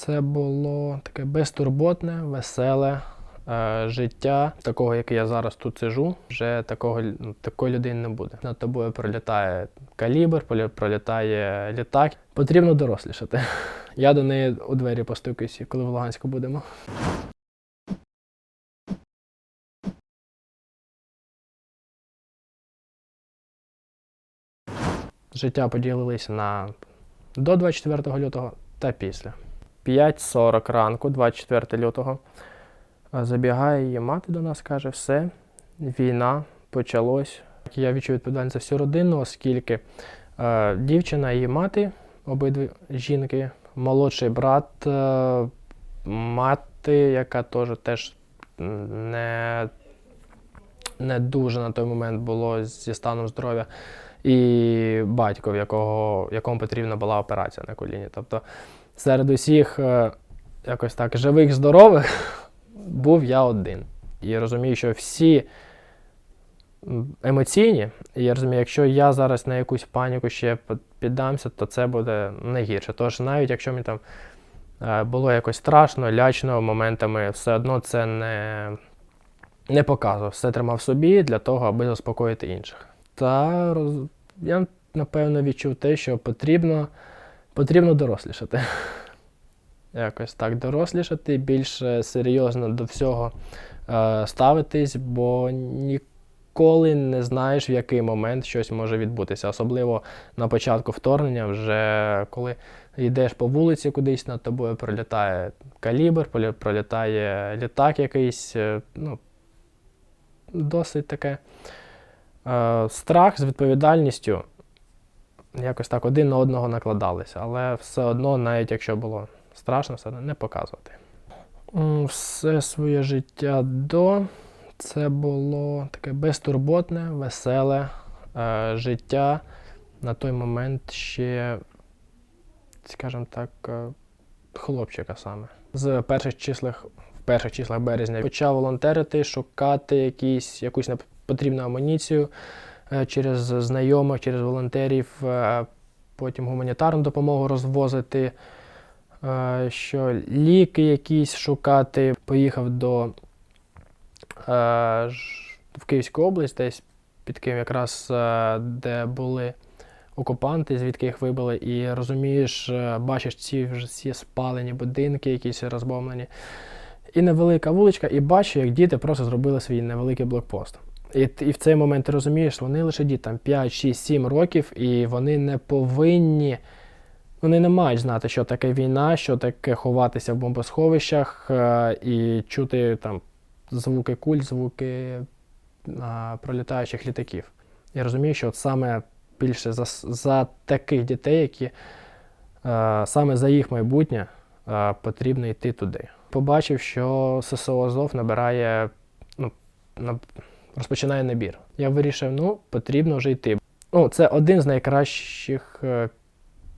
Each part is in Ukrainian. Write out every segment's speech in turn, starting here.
Це було таке безтурботне, веселе е, життя, такого, як я зараз тут сижу. Вже такого ну, такої людини не буде. Над тобою пролітає калібр, пролітає літак. Потрібно дорослішати. Я до неї у двері постукаюся, коли в Луганську будемо. Життя поділилися на до 24 лютого та після. 5.40 ранку, 24 лютого. е, Забігає її мати до нас, каже, все, війна почалось. Я відчув відповідальність за всю родину, оскільки е, дівчина, її мати, обидві жінки, молодший брат, е, мати, яка теж теж не, не дуже на той момент було зі станом здоров'я, і батько, в якого, якому потрібна була операція на коліні. Тобто серед усіх е, якось так живих, здорових був я один. І розумію, що всі емоційні, і я розумію, якщо я зараз на якусь паніку ще піддамся, то це буде найгірше. Тож навіть якщо мені там е, було якось страшно, лячно моментами, все одно це не, не показував. Все тримав собі для того, аби заспокоїти інших. Та роз... я напевно відчув те, що потрібно, потрібно дорослішати. Якось так дорослішати, більш серйозно до всього е, ставитись, бо ніколи не знаєш, в який момент щось може відбутися. Особливо на початку вторгнення, вже коли йдеш по вулиці кудись, над тобою пролітає калібр, пролітає літак якийсь. е, Ну, досить таке. Е, страх з відповідальністю якось так один на одного накладалися, але все одно, навіть якщо було страшно, все одно не показувати. Все своє життя до це було таке безтурботне, веселе е, життя. На той момент ще, скажімо так, е, хлопчика саме. З перших числах, в перших числах березня почав волонтерити, шукати якісь, якусь неп- потрібну амуніцію через знайомих, через волонтерів, е, потім гуманітарну допомогу розвозити, е, що ліки якісь шукати. Поїхав до е, в Київську область, десь під Києвом, якраз е, де були окупанти, звідки їх вибили, і розумієш, е, бачиш ці вже всі спалені будинки, якісь розбомлені. І невелика вуличка, і бачу, як діти просто зробили свій невеликий блокпост. І, і в цей момент ти розумієш, вони лише діти там 5, 6, 7 років, і вони не повинні, вони не мають знати, що таке війна, що таке ховатися в бомбосховищах е, і чути там звуки куль, звуки а, пролітаючих літаків. Я розумію, що от саме більше за, за таких дітей, які е, саме за їх майбутнє е, потрібно йти туди. Побачив, що ССО Азов набирає, ну, на, розпочинає набір. Я вирішив, ну, потрібно вже йти. Ну, це один з найкращих е,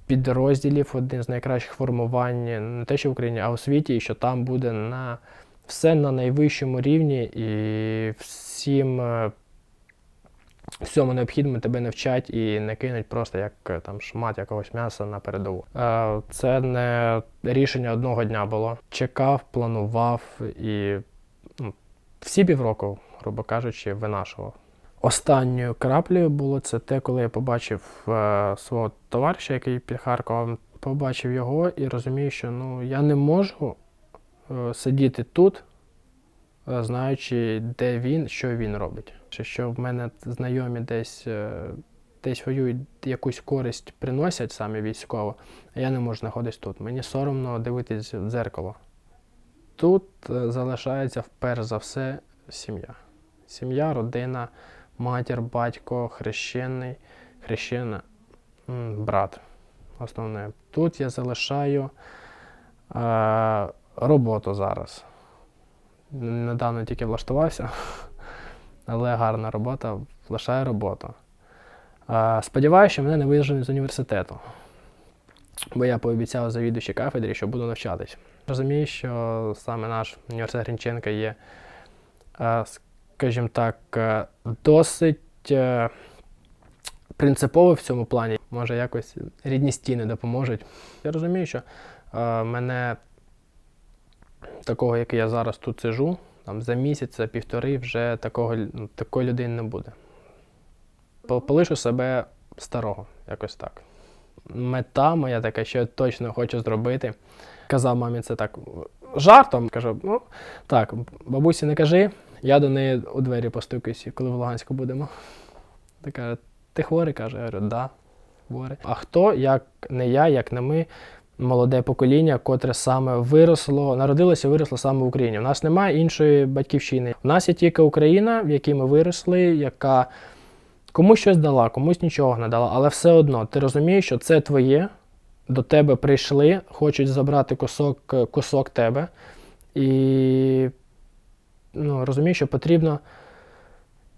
підрозділів, один з найкращих формувань не те, що в Україні, а у світі, і що там буде на все на найвищому рівні і всім. е, Всьому необхідному тебе навчать і не кинуть просто як е, там шмат якогось м'яса на передову. Е, Це не рішення одного дня було. Чекав, планував і ну, всі півроку, грубо кажучи, винашував. Останньою краплею було це те, коли я побачив е, свого товариша, який під Харковом, побачив його і розумію, що ну я не можу е, сидіти тут, е, знаючи, де він, що він робить. Що в мене знайомі десь, е, десь воюють, якусь користь приносять саме військово, а я не можу знаходитись тут. Мені соромно дивитись в дзеркало. Тут е, залишається вперше за все сім'я. Сім'я, родина, матір, батько, хрещений, хрещена, брат. Основне. Тут я залишаю е, роботу зараз. Недавно тільки влаштувався, але гарна робота, лишаю роботу. Е, сподіваюся, що мене не виженуть з університету, бо я пообіцяв завідувачі кафедрі, що буду навчатись. Розумію, що саме наш університет Грінченка є, е, скажімо так, е, досить е, принциповий в цьому плані. Може, якось рідні стіни допоможуть. Я розумію, що мене такого, як я зараз тут сижу, там за місяць, за півтори вже такого, ну, такої людини не буде. Полишу себе старого, якось так. Мета моя така, що я точно хочу зробити. Казав мамі це так жартом. Кажу, ну так, бабусі не кажи, я до неї у двері постукаюсь, коли в Луганську будемо. Та ти хворий? каже, я говорю, да, хворий. А хто, як не я, як не ми, молоде покоління, котре саме виросло, народилося і виросло саме в Україні. У нас немає іншої батьківщини. У нас є тільки Україна, в якій ми виросли, яка комусь щось дала, комусь нічого не дала, але все одно ти розумієш, що це твоє, до тебе прийшли, хочуть забрати кусок, кусок тебе. І ну, розумієш, що потрібно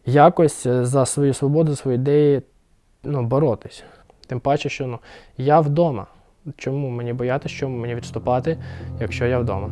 якось за свою свободу, свої ідеї ну, боротись. Тим паче, що ну, я вдома. Чому мені боятися, чому мені відступати, якщо я вдома?